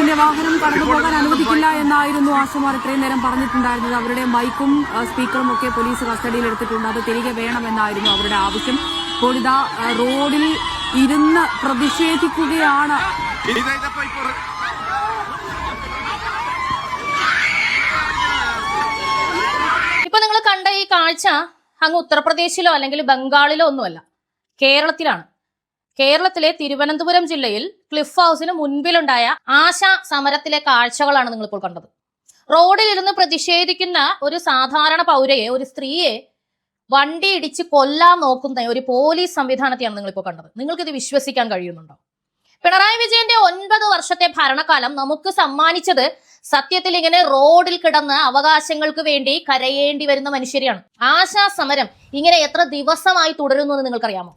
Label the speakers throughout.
Speaker 1: പോലീസിന്റെ വാഹനം കടന്നുപോകാൻ അനുവദിക്കില്ല എന്നായിരുന്നു ആശുമാർ ഇത്രയും നേരം പറഞ്ഞിട്ടുണ്ടായിരുന്നത്. അവരുടെ മൈക്കും സ്പീക്കറും ഒക്കെ പോലീസ് കസ്റ്റഡിയിൽ എടുത്തിട്ടുണ്ട്. അത് തിരികെ വേണമെന്നായിരുന്നു അവരുടെ ആവശ്യം. ഇപ്പോൾ റോഡിൽ ഇരുന്ന് പ്രതിഷേധിക്കുകയാണ്.
Speaker 2: ഇപ്പൊ
Speaker 3: നിങ്ങൾ കണ്ട ഈ കാഴ്ച അങ്ങ് ഉത്തർപ്രദേശിലോ അല്ലെങ്കിൽ ബംഗാളിലോ ഒന്നുമല്ല. കേരളത്തിലാണ്. കേരളത്തിലെ തിരുവനന്തപുരം ജില്ലയിൽ ക്ലിഫ് ഹൗസിന് മുൻപിലുണ്ടായ ആശാ സമരത്തിലെ കാഴ്ചകളാണ് നിങ്ങൾ ഇപ്പോൾ കണ്ടത്. റോഡിൽ ഇരുന്ന് പ്രതിഷേധിക്കുന്ന ഒരു സാധാരണ പൗരയെ ഒരു സ്ത്രീയെ വണ്ടി ഇടിച്ച് കൊല്ലാൻ നോക്കുന്ന ഒരു പോലീസ് സംവിധാനത്തെയാണ് നിങ്ങൾ ഇപ്പോൾ കണ്ടത്. നിങ്ങൾക്ക് ഇത് വിശ്വസിക്കാൻ കഴിയുന്നുണ്ടോ? പിണറായി വിജയന്റെ ഒൻപത് വർഷത്തെ ഭരണകാലം നമുക്ക് സമ്മാനിച്ചത് സത്യത്തിൽ ഇങ്ങനെ റോഡിൽ കിടന്ന് അവകാശങ്ങൾക്ക് വേണ്ടി കരയേണ്ടി വരുന്ന മനുഷ്യരെയാണ്. ആശാ സമരം ഇങ്ങനെ എത്ര ദിവസമായി തുടരുന്നു എന്ന് നിങ്ങൾക്കറിയാമോ?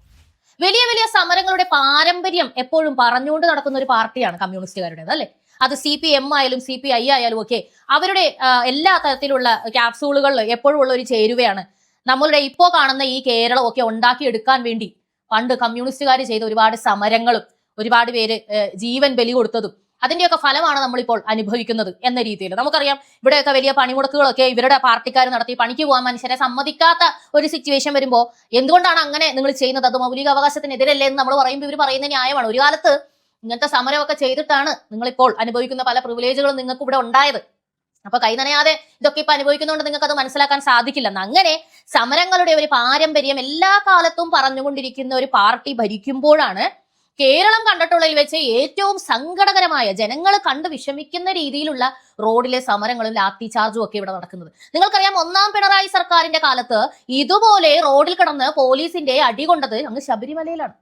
Speaker 3: വലിയ വലിയ സമരങ്ങളുടെ പാരമ്പര്യം എപ്പോഴും പറഞ്ഞുകൊണ്ട് നടക്കുന്ന ഒരു പാർട്ടിയാണ് കമ്മ്യൂണിസ്റ്റുകാരുടേത് അല്ലെ? അത് സി പി എം ആയാലും സി പി ഐ ആയാലും ഒക്കെ അവരുടെ എല്ലാ തരത്തിലുള്ള ക്യാപ്സൂളുകളിൽ എപ്പോഴും ഉള്ള ഒരു ചേരുവയാണ്. നമ്മളുടെ ഇപ്പോൾ കാണുന്ന ഈ കേരളം ഒക്കെ ഉണ്ടാക്കിയെടുക്കാൻ വേണ്ടി പണ്ട് കമ്മ്യൂണിസ്റ്റുകാർ ചെയ്ത ഒരുപാട് സമരങ്ങളും ഒരുപാട് പേര് ജീവൻ ബലി കൊടുത്തതും അതിന്റെയൊക്കെ ഫലമാണ് നമ്മളിപ്പോൾ അനുഭവിക്കുന്നത് എന്ന രീതിയിൽ. നമുക്കറിയാം ഇവിടെയൊക്കെ വലിയ പണിമുടക്കുകളൊക്കെ ഇവരുടെ പാർട്ടിക്കാർ നടത്തി പണിക്ക് പോകാൻ മനുഷ്യരെ സമ്മതിക്കാത്ത ഒരു സിറ്റുവേഷൻ വരുമ്പോൾ എന്തുകൊണ്ടാണ് അങ്ങനെ നിങ്ങൾ ചെയ്യുന്നത്? അത് മൗലിക അവകാശത്തിനെതിരല്ലേ എന്ന് നമ്മൾ പറയുമ്പോൾ ഇവർ പറയുന്ന ന്യായമാണ്. ഒരു കാലത്ത് ഇങ്ങനത്തെ സമരമൊക്കെ ചെയ്തിട്ടാണ് നിങ്ങളിപ്പോൾ അനുഭവിക്കുന്ന പല പ്രിവിലേജുകളും നിങ്ങൾക്ക് ഇവിടെ ഉണ്ടായത്. അപ്പൊ കൈ നനയാതെ ഇതൊക്കെ ഇപ്പൊ അനുഭവിക്കുന്നതുകൊണ്ട് നിങ്ങൾക്ക് അത് മനസ്സിലാക്കാൻ സാധിക്കില്ലെന്ന് അങ്ങനെ സമരങ്ങളുടെ ഒരു പാരമ്പര്യം എല്ലാ കാലത്തും പറഞ്ഞുകൊണ്ടിരിക്കുന്ന ഒരു പാർട്ടി ഭരിക്കുമ്പോഴാണ് കേരളം കണ്ടിട്ടുള്ളതിൽ വെച്ച് ഏറ്റവും സങ്കടകരമായ ജനങ്ങൾ കണ്ട് വിഷമിക്കുന്ന രീതിയിലുള്ള റോഡിലെ സമരങ്ങളും ലാത്തി ചാർജും ഒക്കെ ഇവിടെ നടക്കുന്നത്. നിങ്ങൾക്കറിയാം ഒന്നാം പിണറായി സർക്കാരിന്റെ കാലത്ത് ഇതുപോലെ റോഡിൽ കിടന്ന് പോലീസിന്റെ അടി കൊണ്ടത് അങ്ങ് ശബരിമലയിലാണ്.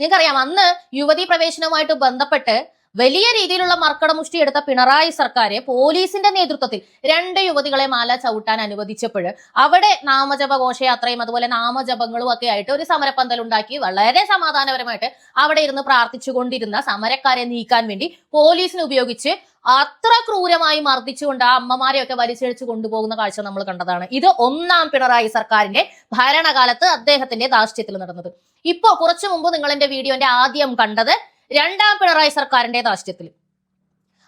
Speaker 3: നിങ്ങൾക്കറിയാം അന്ന് യുവതി പ്രവേശനവുമായിട്ട് ബന്ധപ്പെട്ട് വലിയ രീതിയിലുള്ള മർക്കടമുഷ്ടി എടുത്ത പിണറായി സർക്കാർ പോലീസിന്റെ നേതൃത്വത്തിൽ രണ്ട് യുവതികളെ മാല ചവിട്ടാൻ അനുവദിച്ചപ്പോൾ അവിടെ നാമജപ ഘോഷയാത്രയും അതുപോലെ നാമജപങ്ങളും ഒക്കെ ആയിട്ട് ഒരു സമരപ്പന്തൽ ഉണ്ടാക്കി വളരെ സമാധാനപരമായിട്ട് അവിടെ ഇരുന്ന് പ്രാർത്ഥിച്ചുകൊണ്ടിരുന്ന സമരക്കാരെ നീക്കാൻ വേണ്ടി പോലീസിനെ ഉപയോഗിച്ച് അത്ര ക്രൂരമായി മർദ്ദിച്ചുകൊണ്ട് ആ അമ്മമാരെയൊക്കെ വലിച്ചിഴച്ച് കൊണ്ടുപോകുന്ന കാഴ്ച നമ്മൾ കണ്ടതാണ്. ഇത് ഒന്നാം പിണറായി സർക്കാരിന്റെ ഭരണകാലത്ത് അദ്ദേഹത്തിന്റെ ദാർഷ്ട്യത്തിൽ നടന്നത്. ഇപ്പോ കുറച്ചു മുമ്പ് നിങ്ങൾ എന്റെ വീഡിയോന്റെ ആദ്യം കണ്ടത് രണ്ടാം പിണറായി സർക്കാരിന്റെ ധാർഷ്ട്യത്തിൽ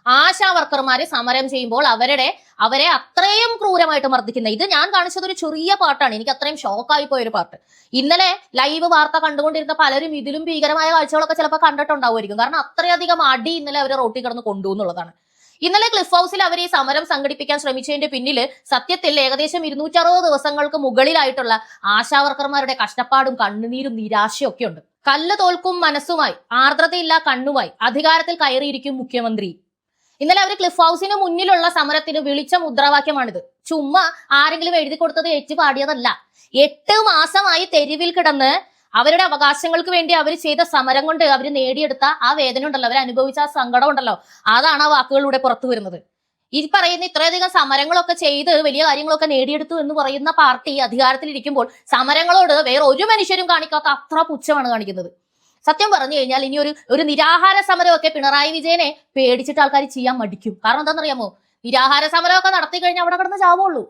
Speaker 3: ആശാ വർക്കർമാര് സമരം ചെയ്യുമ്പോൾ അവരുടെ അവരെ അത്രയും ക്രൂരമായിട്ട് മർദ്ദിക്കുന്ന ഇത് ഞാൻ കാണിച്ചത് ഒരു ചെറിയ പാട്ടാണ് എനിക്ക് അത്രയും ഷോക്കായി പോയ ഒരു പാട്ട്. ഇന്നലെ ലൈവ് വാർത്ത കണ്ടുകൊണ്ടിരുന്ന പലരും ഇതിലും ഭീകരമായ കാഴ്ചകളൊക്കെ ചിലപ്പോൾ കണ്ടിട്ടുണ്ടാവുമായിരിക്കും. കാരണം അത്രയധികം അടി ഇന്നലെ അവർ റോട്ടിൽ കിടന്ന് കൊണ്ടു എന്നുള്ളതാണ്. ഇന്നലെ ക്ലിഫ് ഹൗസിൽ അവർ ഈ സമരം സംഘടിപ്പിക്കാൻ ശ്രമിച്ചതിന്റെ പിന്നിൽ സത്യത്തിൽ ഏകദേശം ഇരുന്നൂറ്ററുപത് ദിവസങ്ങൾക്ക് മുകളിലായിട്ടുള്ള ആശാവർക്കർമാരുടെ കഷ്ടപ്പാടും കണ്ണുനീരും നിരാശയും ഒക്കെ ഉണ്ട് കല്ല് തോൽക്കും മനസ്സുമായി ആർദ്രതയില്ല കണ്ണുമായി അധികാരത്തിൽ കയറിയിരിക്കും മുഖ്യമന്ത്രി. ഇന്നലെ അവർ ക്ലിഫ് ഹൗസിന് മുന്നിലുള്ള സമരത്തിന് വിളിച്ച മുദ്രാവാക്യമാണിത്. ചുമ്മാ ആരെങ്കിലും എഴുതി കൊടുത്തത് ഏറ്റുപാടിയതല്ല. എട്ട് മാസമായി തെരുവിൽ കിടന്ന് അവരുടെ അവകാശങ്ങൾക്ക് വേണ്ടി അവർ ചെയ്ത സമരം കൊണ്ട് അവർ നേടിയെടുത്ത ആ വേദന ഉണ്ടല്ലോ. അവർ അനുഭവിച്ച ആ സങ്കടം ഉണ്ടല്ലോ. അതാണ് ആ വാക്കുകളിലൂടെ പുറത്തു വരുന്നത്. ഈ പറയുന്ന ഇത്രയധികം സമരങ്ങളൊക്കെ ചെയ്ത് വലിയ കാര്യങ്ങളൊക്കെ നേടിയെടുത്തു എന്ന് പറയുന്ന പാർട്ടി അധികാരത്തിലിരിക്കുമ്പോൾ സമരങ്ങളോട് വേറെ ഒരു മനുഷ്യരും കാണിക്കാത്ത അത്ര പുച്ഛമാണ് കാണിക്കുന്നത്. സത്യം പറഞ്ഞു കഴിഞ്ഞാൽ ഇനി ഒരു ഒരു നിരാഹാര സമരമൊക്കെ പിണറായി വിജയനെ പേടിച്ചിട്ട് ആൾക്കാർ ചെയ്യാൻ മടിക്കും. കാരണം എന്താണെന്നറിയാമോ? നിരാഹാര സമരമൊക്കെ നടത്തി കഴിഞ്ഞാൽ അവിടെ കിടന്ന് ചാവുള്ളൂ.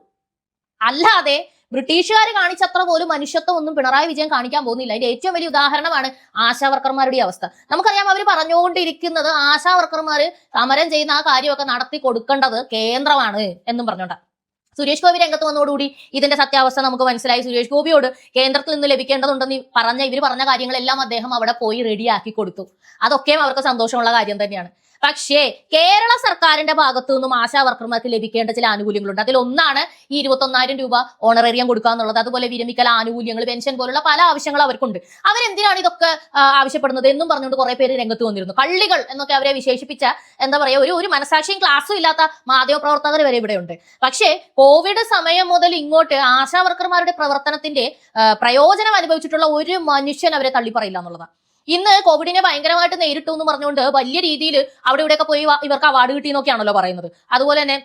Speaker 3: അല്ലാതെ ബ്രിട്ടീഷുകാർ കാണിച്ചത്ര പോലും മനുഷ്യത്വം ഒന്നും പിണറായി വിജയൻ കാണിക്കാൻ പോകുന്നില്ല. അതിന്റെ ഏറ്റവും വലിയ ഉദാഹരണമാണ് ആശാ വർക്കർമാരുടെ അവസ്ഥ. നമുക്കറിയാം അവർ പറഞ്ഞുകൊണ്ടിരിക്കുന്നത് ആശാ വർക്കർമാർ സമരം ചെയ്യുന്ന ആ കാര്യമൊക്കെ നടത്തി കൊടുക്കേണ്ടത് കേന്ദ്രമാണ് എന്നും പറഞ്ഞോണ്ടാ. സുരേഷ് ഗോപി രംഗത്ത് വന്നതോടുകൂടി ഇതിന്റെ സത്യാവസ്ഥ നമുക്ക് മനസ്സിലായി. സുരേഷ് ഗോപിയോട് കേന്ദ്രത്തിൽ നിന്ന് ലഭിക്കേണ്ടതുണ്ടെന്ന് പറഞ്ഞ ഇവർ പറഞ്ഞ കാര്യങ്ങളെല്ലാം അദ്ദേഹം അവിടെ പോയി റെഡിയാക്കി കൊടുത്തു. അതൊക്കെയും അവർക്ക് സന്തോഷമുള്ള കാര്യം തന്നെയാണ്. പക്ഷേ കേരള സർക്കാരിന്റെ ഭാഗത്തു നിന്നും ആശാ വർക്കർമാർക്ക് ലഭിക്കേണ്ട ചില ആനുകൂല്യങ്ങളുണ്ട്. അതിൽ ഒന്നാണ് ഈ ഇരുപത്തൊന്നായിരം രൂപ ഓണറേറിയം കൊടുക്കുക എന്നുള്ളത്. അതുപോലെ വിരമിക്കൽ ആനുകൂല്യങ്ങൾ പെൻഷൻ പോലുള്ള പല ആവശ്യങ്ങൾ അവർക്കുണ്ട്. അവരെന്തിനാണ് ഇതൊക്കെ ആവശ്യപ്പെടുന്നത് എന്നും പറഞ്ഞുകൊണ്ട് കുറെ പേര് രംഗത്ത് വന്നിരുന്നു. കള്ളികൾ എന്നൊക്കെ അവരെ വിശേഷിപ്പിച്ച എന്താ പറയുക ഒരു ഒരു മനസാക്ഷിയും ക്ലാസ്സും ഇല്ലാത്ത മാധ്യമപ്രവർത്തകർ വരെ ഇവിടെയുണ്ട്. പക്ഷേ കോവിഡ് സമയം മുതൽ ഇങ്ങോട്ട് ആശാ വർക്കർമാരുടെ പ്രവർത്തനത്തിന്റെ പ്രയോജനം അനുഭവിച്ചിട്ടുള്ള ഒരു മനുഷ്യൻ അവരെ തള്ളിപ്പറയില്ല എന്നുള്ളതാണ്. ഇന്ന് കോവിഡിനെ ഭയങ്കരമായിട്ട് നേരിട്ടു എന്ന് പറഞ്ഞുകൊണ്ട് വലിയ രീതിയിൽ അവിടെ ഇവിടെയൊക്കെ പോയി ഇവർക്ക് അവാർഡ് കിട്ടി എന്നൊക്കെയാണല്ലോ പറയുന്നത്. അതുപോലെ തന്നെ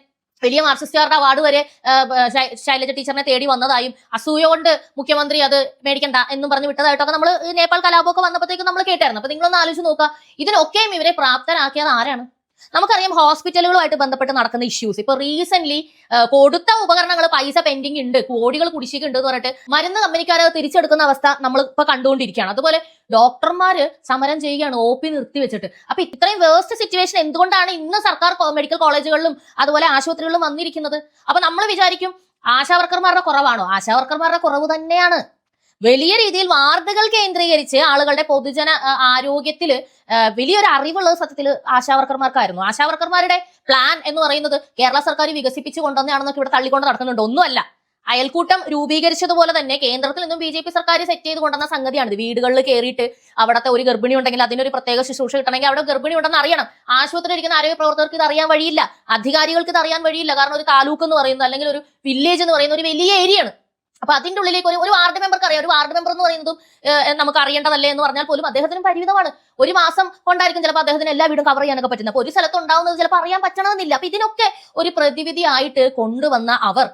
Speaker 3: വലിയ മാർക്സിസ്റ്റുകാരുടെ അവാർഡ് വരെ ശൈലജ ടീച്ചറിനെ തേടി വന്നതായും അസൂയ കൊണ്ട് മുഖ്യമന്ത്രി അത് മേടിക്കണ്ട എന്നും പറഞ്ഞ് വിട്ടതായിട്ടൊക്കെ നമ്മൾ നേപ്പാൾ കലാപമൊക്കെ വന്നപ്പോഴത്തേക്കും നമ്മൾ കേട്ടായിരുന്നു. അപ്പൊ നിങ്ങളൊന്ന് ആലോചിച്ച് നോക്കുക. ഇതിനൊക്കെയും ഇവരെ പ്രാപ്തരാക്കിയത് ആരാണ്? നമുക്കറിയാം ഹോസ്പിറ്റലുകളുമായിട്ട് ബന്ധപ്പെട്ട് നടക്കുന്ന ഇഷ്യൂസ് ഇപ്പൊ റീസെന്റ് കൊടുത്ത ഉപകരണങ്ങൾ പൈസ പെൻഡിങ് ഉണ്ട്. കോടികൾ കുടിശ്ശിക ഉണ്ട് എന്ന് പറഞ്ഞിട്ട് മരുന്ന് കമ്പനിക്കാരെ തിരിച്ചെടുക്കുന്ന അവസ്ഥ നമ്മൾ ഇപ്പൊ കണ്ടുകൊണ്ടിരിക്കുകയാണ്. അതുപോലെ ഡോക്ടർമാര് സമരം ചെയ്യുകയാണ് ഒ പി നിർത്തി വെച്ചിട്ട്. അപ്പൊ ഇത്രയും വേസ്റ്റ് സിറ്റുവേഷൻ എന്തുകൊണ്ടാണ് ഇന്ന് സർക്കാർ മെഡിക്കൽ കോളേജുകളിലും അതുപോലെ ആശുപത്രികളിലും വന്നിരിക്കുന്നത്? അപ്പൊ നമ്മൾ വിചാരിക്കും ആശാവർക്കർമാരുടെ കുറവാണോ? ആശാവർക്കർമാരുടെ കുറവ് തന്നെയാണ്. വലിയ രീതിയിൽ വാർഡുകൾ കേന്ദ്രീകരിച്ച് ആളുകളുടെ പൊതുജന ആരോഗ്യത്തിൽ വലിയൊരു അറിവുള്ളത് സത്യത്തിൽ ആശാവർക്കർമാർക്കായിരുന്നു. ആശാവർക്കർമാരുടെ പ്ലാൻ എന്ന് പറയുന്നത് കേരള സർക്കാർ വികസിപ്പിച്ചു കൊണ്ടുവന്നാണെന്നൊക്കെ ഇവിടെ തള്ളിക്കൊണ്ട് നടക്കുന്നുണ്ട്. ഒന്നുമല്ല. അയൽക്കൂട്ടം രൂപീകരിച്ചതുപോലെ തന്നെ കേന്ദ്രത്തിൽ നിന്നും ബി ജെ പി സർക്കാർ സെറ്റ് ചെയ്ത് കൊണ്ടുവന്ന സംഗതിയാണിത്. വീടുകളിൽ കയറിയിട്ട് അവിടുത്തെ ഒരു ഗർഭിണി ഉണ്ടെങ്കിൽ അതിനൊരു പ്രത്യേക ശുശ്രൂഷ കിട്ടണമെങ്കിൽ അവിടെ ഗർഭിണി ഉണ്ടെന്ന് അറിയണം. ആശുപത്രിയിൽ ഇരിക്കുന്ന ആരോഗ്യ പ്രവർത്തകർക്ക് ഇത് അറിയാൻ വഴിയില്ല. അധികാരികൾക്ക് ഇത് അറിയാൻ വഴിയില്ല. കാരണം ഒരു താലൂക്ക് എന്ന് പറയുന്നത് അല്ലെങ്കിൽ ഒരു വില്ലേജ് എന്ന് പറയുന്ന ഒരു വലിയ ഏരിയയാണ് അപ്പൊ അതിന്റെ ഉള്ളിലേക്ക് ഒരു ഒരു വാർഡ് മെമ്പർക്ക് അറിയാം. ഒരു വാർഡ് മെമ്പർ എന്ന് പറയുന്നതും നമുക്ക് അറിയേണ്ടതല്ലേ എന്ന് പറഞ്ഞാൽ പോലും അദ്ദേഹത്തിന് പരിമിതമാണ്. ഒരു മാസം കൊണ്ടായിരിക്കും ചിലപ്പോൾ അദ്ദേഹത്തിന് എല്ലാ വീടും കവർ ചെയ്യാനൊക്കെ പറ്റുന്നത്. അപ്പൊ ഒരു സ്ഥലത്ത് ഉണ്ടാവുന്നത് ചിലപ്പോൾ അറിയാൻ പറ്റണമെന്നില്ല. അപ്പൊ ഇതിനൊക്കെ ഒരു പ്രതിവിധി ആയിട്ട് കൊണ്ടുവന്ന അവർ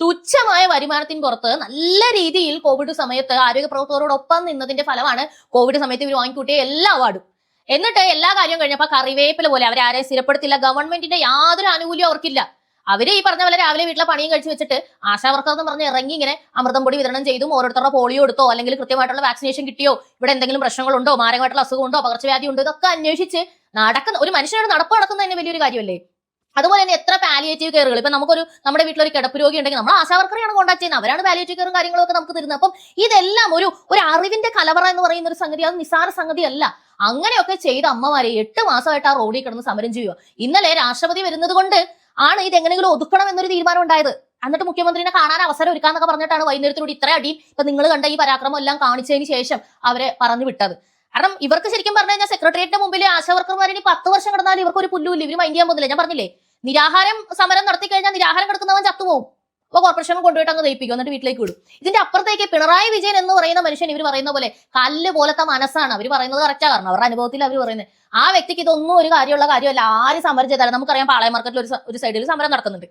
Speaker 3: തുച്ഛമായ വരുമാനത്തിന് പുറത്ത് നല്ല രീതിയിൽ കോവിഡ് സമയത്ത് ആരോഗ്യ പ്രവർത്തകരോടൊപ്പം നിന്നതിന്റെ ഫലമാണ് കോവിഡ് സമയത്ത് ഇവർ വാങ്ങിക്കൂട്ടിയ എല്ലാ അവാർഡും. എന്നിട്ട് എല്ലാ കാര്യവും കഴിഞ്ഞപ്പോൾ കറിവേപ്പില പോലെ അവരെ ആരെയും സ്ഥിരപ്പെടുത്തില്ല. ഗവൺമെന്റിന്റെ യാതൊരു ആനുകൂല്യം അവർക്കില്ല. അവർ ഈ പറഞ്ഞ പോലെ രാവിലെ വീട്ടിലെ പണിയും കഴിച്ചു വെച്ചിട്ട് ആശാ വർക്കർ എന്ന് പറഞ്ഞ് ഇറങ്ങി ഇങ്ങനെ അമൃതം പൊടി വിതരണം ചെയ്തും ഓരോരുത്തരുടെ പോളിയോ എടുത്തോ അല്ലെങ്കിൽ കൃത്യമായിട്ടുള്ള വാക്സിനേഷൻ കിട്ടിയോ ഇവിടെ എന്തെങ്കിലും പ്രശ്നങ്ങളുണ്ടോ മാരകമായിട്ടുള്ള അസുഖമുണ്ടോ പകർച്ചവ്യാധി ഉണ്ടോ ഇതൊക്കെ അന്വേഷിച്ച് നടക്കുന്ന ഒരു മനുഷ്യനോട് നടപ്പ് നടക്കുന്നത് തന്നെ വലിയൊരു കാര്യമല്ലേ? അതുപോലെ തന്നെ എത്ര പാലിയേറ്റീവ് കെയറുകൾ ഇപ്പൊ നമുക്കൊരു നമ്മുടെ വീട്ടിലൊരു കിടപ്പ് രോഗി ഉണ്ടെങ്കിൽ നമ്മൾ ആശാവർക്കറെയാണ് കോൺടാക്ട് ചെയ്യുന്നത്. അവരാണ് പാലിയേറ്റീവ് കെയറും കാര്യങ്ങളൊക്കെ നമുക്ക് തരുന്നത്. അപ്പം ഇതെല്ലാം ഒരു ഒരു അറിവിന്റെ കലവറ എന്ന് പറയുന്ന ഒരു സംഗതി അത് സംഗതി അല്ല അങ്ങനെയൊക്കെ ചെയ്ത അമ്മമാരെ എട്ട് മാസമായിട്ട് ആ റോഡിൽ കിടന്ന് സമരം ചെയ്യുക. ഇന്നലെ രാഷ്ട്രപതി വരുന്നത് കൊണ്ട് ആണ് ഇത് എങ്ങനെയെങ്കിലും ഒതുക്കണം എന്നൊരു തീരുമാനം ഉണ്ടായത്. എന്നിട്ട് മുഖ്യമന്ത്രിനെ കാണാൻ അവസരം ഒരുക്കാന്നൊക്കെ പറഞ്ഞിട്ടാണ് വൈകുന്നേരത്തിനോട് ഇത്ര അടിയും ഇപ്പൊ നിങ്ങൾ കണ്ട ഈ പരാക്രമം എല്ലാം കാണിച്ചതിന് ശേഷം അവരെ പറഞ്ഞു വിട്ടത്. കാരണം ഇവർക്ക് ശരിക്കും പറഞ്ഞു കഴിഞ്ഞാൽ സെക്രട്ടേറിയറ്റിന്റെ മുമ്പിൽ ആശാവർക്കർമാർ ഇനി പത്ത് വർഷം കിടന്നാൽ ഇവർക്ക് ഒരു പുല്ലുമില്ല. ഇവർ മൈൻഡ് ചെയ്യാൻ പോകുന്നില്ല. ഞാൻ പറഞ്ഞില്ലേ നിരാഹാരം സമരം നടത്തി കഴിഞ്ഞാൽ നിരാഹാരം കിടക്കുന്നവൻ ചത്തുപോകും അപ്പൊ കോർപ്പറേഷൻ കൊണ്ടുപോയിട്ട് അങ്ങ് തയ്പ്പിക്കും എന്നിട്ട് വീട്ടിലേക്ക് വിടും. ഇതിന്റെ അപ്പുറത്തേക്ക് പിണറായി വിജയൻ എന്ന് പറയുന്ന മനുഷ്യൻ ഇവർ പറയുന്ന പോലെ കല്ല് പോലത്തെ മനസ്സാണ്. അവർ പറയുന്നത് കറക്റ്റാ കാരണം. അവരുടെ അനുഭവത്തിൽ അവർ പറയുന്നത്. ആ വ്യക്തിക്ക് ഇതൊന്നും ഒരു കാര്യമുള്ള കാര്യമല്ല. ആര് സമരം ചെയ്താലും നമുക്കറിയാം പാളയ മാർക്കറ്റിൽ ഒരു ഒരു സൈഡിൽ സമരം നടക്കുന്നുണ്ട്.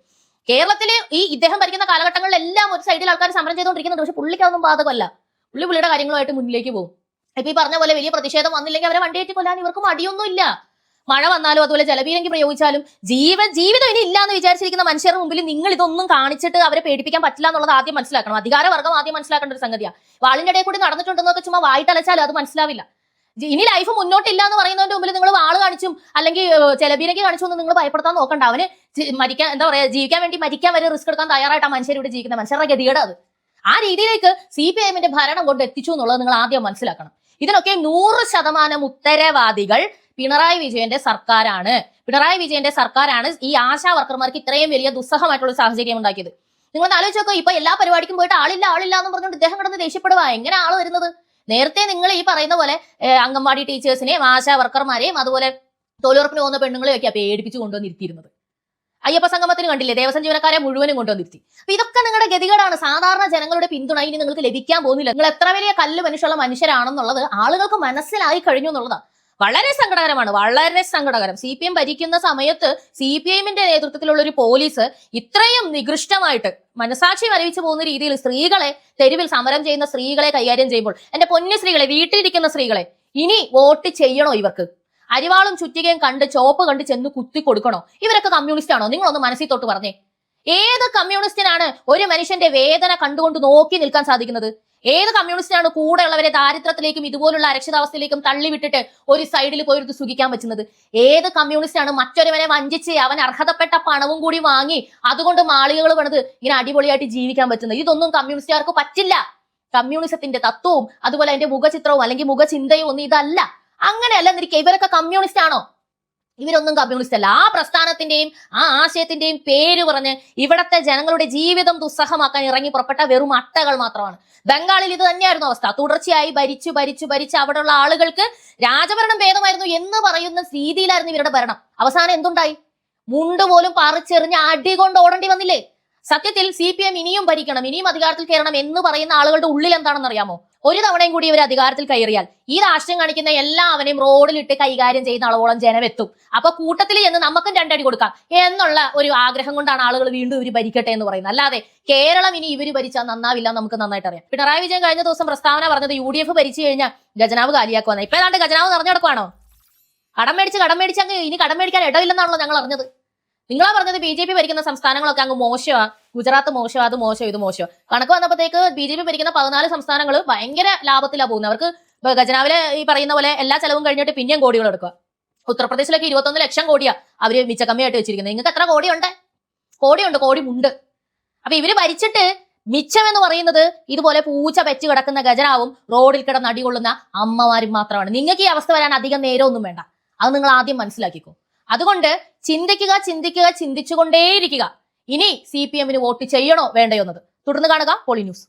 Speaker 3: കേരളത്തിൽ ഈ ഇദ്ദേഹം ഭരിക്കുന്ന കാലഘട്ടങ്ങളിലെല്ലാം ഒരു സൈഡിൽ ആൾക്കാർ സമരം ചെയ്തുകൊണ്ടിരിക്കുന്നുണ്ട്. പക്ഷെ പുള്ളിക്ക് അതൊന്നും ബാധകമല്ല. പുള്ളി പുള്ളിയുടെ കാര്യങ്ങളുമായിട്ട് മുന്നിലേക്ക് പോകും. ഇപ്പൊ ഈ പറഞ്ഞ പോലെ വലിയ പ്രതിഷേധം വന്നില്ലെങ്കിൽ അവരെ വണ്ടിയേറ്റി കൊല്ലാൻ ഇവർക്ക് മടിയൊന്നും ഇല്ല മഴ വന്നാലും അതുപോലെ ജലപീരങ്കി പ്രയോഗിച്ചാലും ജീവൻ ജീവിതം ഇനി ഇല്ല എന്ന് വിചാരിച്ചിരിക്കുന്ന മനുഷ്യരുടെ മുമ്പിൽ നിങ്ങൾ ഇതൊന്നും കാണിച്ചിട്ട് അവരെ പേടിപ്പിക്കാൻ പറ്റില്ല എന്നുള്ളത് ആദ്യം മനസ്സിലാക്കണം. അധികാരവർഗം ആദ്യം മനസ്സിലാക്കേണ്ട ഒരു സംഗതിയാണ് വാളിന്റെ ഇടയിൽ കൂടി നടന്നിട്ടുണ്ടെന്നൊക്കെ ചുമ്മാ വായിട്ടലച്ചാൽ അത് മനസ്സിലാവില്ല. ഇനി ലൈഫ് മുന്നോട്ടില്ല എന്ന് പറയുന്നതിന്റെ മുമ്പിൽ നിങ്ങൾ വാൾ കാണിച്ചും അല്ലെങ്കിൽ ജലപീരങ്കി കാണിച്ചും ഒന്നും നിങ്ങൾ ഭയപ്പെടുത്താൻ നോക്കണ്ട. അവന് മരിക്കാൻ എന്താ പറയാ ജീവിക്കാൻ വേണ്ടി മരിക്കാൻ വരെ റിസ്ക് എടുക്കാൻ തയ്യാറായിട്ട് ആ മനുഷ്യർ ഇവിടെ ജീവിക്കുന്ന മനുഷ്യരുടെ ഗതികേട് അത്. ആ രീതിയിലേക്ക് സി പി എമ്മിന്റെ ഭരണം കൊണ്ട് എത്തിച്ചു എന്നുള്ളത് നിങ്ങൾ ആദ്യം മനസ്സിലാക്കണം. ഇതിനൊക്കെ നൂറ് ശതമാനം ഉത്തരവാദികൾ പിണറായി വിജയന്റെ സർക്കാരാണ്. പിണറായി വിജയന്റെ സർക്കാരാണ് ഈ ആശാ വർക്കർമാർക്ക് ഇത്രയും വലിയ ദുസ്സഹമായിട്ടുള്ള സാഹചര്യം ഉണ്ടാക്കിയത്. നിങ്ങൾ ആലോചിച്ച് നോക്കുക ഇപ്പൊ എല്ലാ പരിപാടിക്കും പോയിട്ട് ആളില്ല ആളില്ല എന്ന് പറഞ്ഞുകൊണ്ട് ഇദ്ദേഹം കിടന്ന് ദേഷ്യപ്പെടുക എങ്ങനെ ആൾ വരുന്നത്? നേരത്തെ നിങ്ങൾ ഈ പറയുന്ന പോലെ അംഗൻവാടി ടീച്ചേഴ്സിനെയും ആശാ വർക്കർമാരെയും അതുപോലെ തൊഴിലുറപ്പിന് പോകുന്ന പെണ്ണുങ്ങളെയും ഒക്കെ പേടിപ്പിച്ച് കൊണ്ടുവന്നിരുത്തിയിരുന്നത് അയ്യപ്പ സംഗമത്തിന് കണ്ടില്ലേ ദേവസ്വം ജീവനക്കാരെ മുഴുവനും കൊണ്ടുവന്നിരുത്തി അപ്പൊ ഇതൊക്കെ നിങ്ങളുടെ ഗതികേടാണ്. സാധാരണ ജനങ്ങളുടെ പിന്തുണ ഇനി നിങ്ങൾക്ക് ലഭിക്കാൻ പോകുന്നില്ല. നിങ്ങൾ എത്ര വലിയ കല്ല് മനുഷ്യമുള്ള മനുഷ്യരാണെന്നുള്ളത് ആളുകൾക്ക് മനസ്സിലായി കഴിഞ്ഞു എന്നുള്ളതാണ്. വളരെ സങ്കടകരമാണ് വളരെ സങ്കടകരം. സി പി എം ഭരിക്കുന്ന സമയത്ത് സി പി എമ്മിന്റെ നേതൃത്വത്തിലുള്ള ഒരു പോലീസ് ഇത്രയും നികൃഷ്ടമായിട്ട് മനസാക്ഷി വരവിച്ചു പോകുന്ന രീതിയിൽ സ്ത്രീകളെ തെരുവിൽ സമരം ചെയ്യുന്ന സ്ത്രീകളെ കൈകാര്യം ചെയ്യുമ്പോൾ എന്റെ പൊന്നു സ്ത്രീകളെ വീട്ടിലിരിക്കുന്ന സ്ത്രീകളെ ഇനി വോട്ട് ചെയ്യണോ ഇവർക്ക്? അരിവാളും ചുറ്റികയും കണ്ട് ചോപ്പ് കണ്ട് ചെന്ന് കുത്തി കൊടുക്കണോ? ഇവരൊക്കെ കമ്മ്യൂണിസ്റ്റ് ആണോ നിങ്ങളൊന്ന് മനസ്സിൽ തൊട്ട് പറഞ്ഞേ. ഏത് കമ്മ്യൂണിസ്റ്റിനാണ് ഒരു മനുഷ്യന്റെ വേദന കണ്ടുകൊണ്ട് നോക്കി നിൽക്കാൻ സാധിക്കുന്നത്? ഏത് കമ്മ്യൂണിസ്റ്റിനാണ് കൂടെയുള്ളവരെ ദാരിദ്ര്യത്തിലേക്കും ഇതുപോലുള്ള അരക്ഷിതാവസ്ഥയിലേക്കും തള്ളിവിട്ടിട്ട് ഒരു സൈഡിൽ പോയിരുന്ന് സുഖിക്കാൻ പറ്റുന്നത്? ഏത് കമ്മ്യൂണിസ്റ്റാണ് മറ്റൊരുവനെ വഞ്ചിച്ച് അവൻ അർഹതപ്പെട്ട പണവും കൂടി വാങ്ങി അതുകൊണ്ട് മാളികകൾ പണിത് ഇങ്ങനെ അടിപൊളിയായിട്ട് ജീവിക്കാൻ പറ്റുന്നത്? ഇതൊന്നും കമ്മ്യൂണിസ്റ്റുകാർക്ക് പറ്റില്ല. കമ്മ്യൂണിസത്തിന്റെ തത്വവും അതുപോലെ അതിന്റെ മുഖചിത്രവും അല്ലെങ്കിൽ മുഖചിന്തയും ഒന്നും ഇതല്ല. അങ്ങനെയല്ല എന്നിരിക്കെ ഇവരൊക്കെ കമ്മ്യൂണിസ്റ്റ് ആണോ ഇവരൊന്നും കമ്മ്യൂണിസ്റ്റ് അല്ല ആ പ്രസ്ഥാനത്തിന്റെയും ആ ആശയത്തിന്റെയും പേര് പറഞ്ഞ് ഇവിടത്തെ ജനങ്ങളുടെ ജീവിതം ദുസ്സഹമാക്കാൻ ഇറങ്ങി പുറപ്പെട്ട വെറും അട്ടകൾ മാത്രമാണ്. ബംഗാളിൽ ഇത് തന്നെയായിരുന്നു അവസ്ഥ. തുടർച്ചയായി ഭരിച്ചു ഭരിച്ചു ഭരിച്ച് അവിടെയുള്ള ആളുകൾക്ക് രാജഭരണം ഭേദമായിരുന്നു എന്ന് പറയുന്ന രീതിയിലായിരുന്നു ഇവരുടെ ഭരണം. അവസാനം എന്തുണ്ടായി? മുണ്ട് പോലും പറിച്ചെറിഞ്ഞ് അടി കൊണ്ട് ഓടേണ്ടി വന്നില്ലേ? സത്യത്തിൽ സി പി എം ഇനിയും ഭരിക്കണം ഇനിയും അധികാരത്തിൽ കയറണം എന്ന് പറയുന്ന ആളുകളുടെ ഉള്ളിൽ എന്താണെന്ന് അറിയാമോ ഒരു തവണയും കൂടി ഇവർ അധികാരത്തിൽ കയറിയാൽ ഈ രാഷ്ട്രീയം കാണിക്കുന്ന എല്ലാവരെയും റോഡിലിട്ട് കൈകാര്യം ചെയ്യുന്ന ആളോളം ജനമെത്തും അപ്പൊ കൂട്ടത്തിൽ ചെന്ന് നമുക്കും രണ്ടടി കൊടുക്കാം എന്നുള്ള ഒരു ആഗ്രഹം കൊണ്ടാണ് ആളുകൾ വീണ്ടും ഇവർ ഭരിക്കട്ടെ എന്ന് പറയുന്നത്. അല്ലാതെ കേരളം ഇനി ഇവർ ഭരിച്ചാൽ നന്നാവില്ല നമുക്ക് നന്നായിട്ട് അറിയാം പിണറായി വിജയൻ കഴിഞ്ഞ ദിവസം പ്രസ്താവന പറഞ്ഞത് യു ഡി എഫ് ഭരിച്ചു കഴിഞ്ഞാൽ ഖജനാവ് കാലിയാക്കുവാന്ന് ഇപ്പൊ ഏതാണ്ട് ഖജനാവ് നിറഞ്ഞു കിടക്കുവാണോ? കടം മേടിച്ച് കടം മേടിച്ച് അങ്ങ് ഇനി കടം മേടിക്കാൻ ഇടവില്ലെന്നാണല്ലോ ഞങ്ങൾ അറിഞ്ഞത്. നിങ്ങളാ പറഞ്ഞത് ബി ജെ പി ഭരിക്കുന്ന സംസ്ഥാനങ്ങളൊക്കെ അങ്ങ് മോശമാ. ഗുജറാത്ത് മോശം അത് മോശം ഇത് മോശം. കണക്ക് വന്നപ്പോഴത്തേക്ക് ബി ജെ പി ഭരിക്കുന്ന പതിനാല് സംസ്ഥാനങ്ങൾ ഭയങ്കര ലാഭത്തിലാണ് പോകുന്നത് അവർക്ക് ഖജനാവിലെ ഈ പറയുന്ന പോലെ എല്ലാ ചെലവും കഴിഞ്ഞിട്ട് പിന്നെയും കോടികൾ എടുക്കുക. ഉത്തർപ്രദേശിലൊക്കെ ഇരുപത്തൊന്ന് ലക്ഷം കോടിയാ അവർ മിച്ചക്കമ്മിയായിട്ട് വെച്ചിരിക്കുന്നത് നിങ്ങൾക്ക് എത്ര കോടിയുണ്ട്? കോടിയുണ്ട് കോടി മുണ്ട് അപ്പൊ ഇവർ ഭരിച്ചിട്ട് മിച്ചം എന്ന് പറയുന്നത് ഇതുപോലെ പൂച്ച വെച്ച് കിടക്കുന്ന ഗജനാവും റോഡിൽ കിടന്ന് അടികൊള്ളുന്ന അമ്മമാരും മാത്രമാണ്. നിങ്ങൾക്ക് ഈ അവസ്ഥ വരാൻ അധികം നേരമൊന്നും വേണ്ട. അത് നിങ്ങൾ ആദ്യം മനസ്സിലാക്കിക്കോ. അതുകൊണ്ട് ചിന്തിക്കുക ചിന്തിക്കുക ചിന്തിച്ചുകൊണ്ടേയിരിക്കുക. ഇനി സി പി എമ്മിന് വോട്ട് ചെയ്യണോ വേണ്ടയോ എന്നത്. തുടർന്ന് കാണുക പോളി ന്യൂസ്